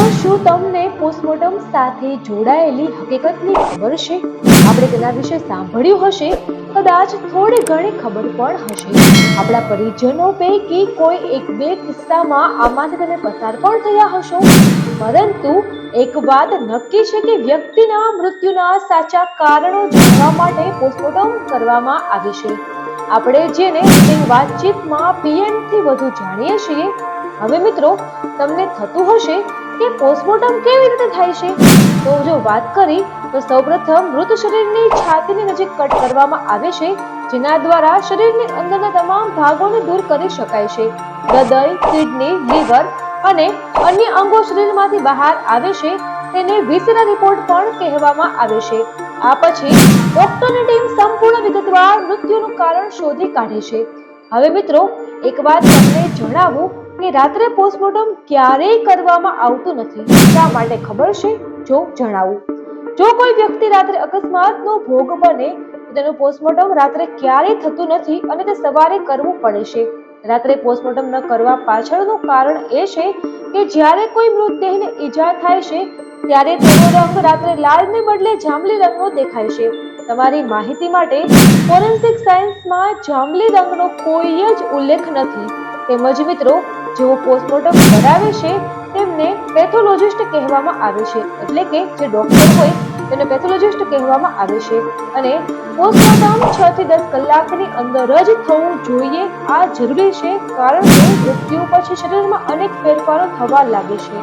Postmortem સાથે જોડાયેલી હકીકતની ખબર છે? આપણે તેના વિશે સાંભળ્યું હશે, કદાચ થોડી ઘણી ખબર પણ હશે. આપણા પરિજનો પૈકી કોઈ એક બે કિસ્સામાં આમાંથી તમે પસાર પણ થયા હશો. પરંતુ એક વાત નક્કી છે કે વ્યક્તિના મૃત્યુના સાચા કારણો જાણવા માટે પોસ્ટમોર્ટમ કરવામાં આવે છે. આપણે જેને વાતચીતમાં પીએમથી વધુ જાણીએ છીએ હવે મિત્રો, તમને થતું હશે કે પોસ્ટમોર્ટમ કેવી રીતે થાય છે? તો જો વાત કરી, તો સૌપ્રથમ મૃત શરીરની છાતીની નજીક કટ કરવામાં આવે છે, જેના દ્વારા શરીરની અંદરના તમામ ભાગોને દૂર કરી શકાય છે. હૃદય, કિડની, લીવર અને અન્ય અંગો શરીરમાંથી બહાર આવે છે, તેને વિસેના રિપોર્ટ પણ કહેવામાં આવે છે. આ પછી ડોક્ટરની ટીમ સંપૂર્ણ વિગતવાર મૃત્યુનું કારણ શોધી કાઢે છે. હવે મિત્રો, એક વાત તમને જણાવું કે રાત્રે પોસ્ટમોર્ટમ ક્યારેય કરવામાં આવતું નથી. શા માટે ખબર છે? જો જણાવું. જો કોઈ વ્યક્તિ રાત્રે અકસ્માતનો ભોગ બને તેનું પોસ્ટમોર્ટમ રાત્રે ક્યારેય થતું નથી અને તે સવારે કરવું પડે છે. રાત્રે પોસ્ટમોર્ટમ ન કરવા પાછળનું કારણ એ છે કે જ્યારે કોઈ મૃતદેહને ઈજા થાય છે, ત્યારે તેનો રંગ રાત્રે લાલને બદલે જાંબલી રંગનો દેખાય છે. તમારી માહિતી માટે ફોરેન્સિક સાયન્સમાં જાંબલી રંગનો કોઈ જ ઉલ્લેખ નથી. તેમજ મિત્રો, જેઓ પોસ્ટમોર્ટમ કરાવે છે, તેમને પેથોલોજિસ્ટ કહેવામાં આવે છે. એટલે કે જે ડોક્ટર હોય, તેને પેથોલોજિસ્ટ કહેવામાં આવે છે. અને પોસ્ટમોર્ટમ છ થી દસ કલાકની અંદર જ થવું જોઈએ. આ જરૂરી છે કારણ કે મૃત્યુ પછી શરીરમાં અનેક ફેરફારો થવા લાગે છે.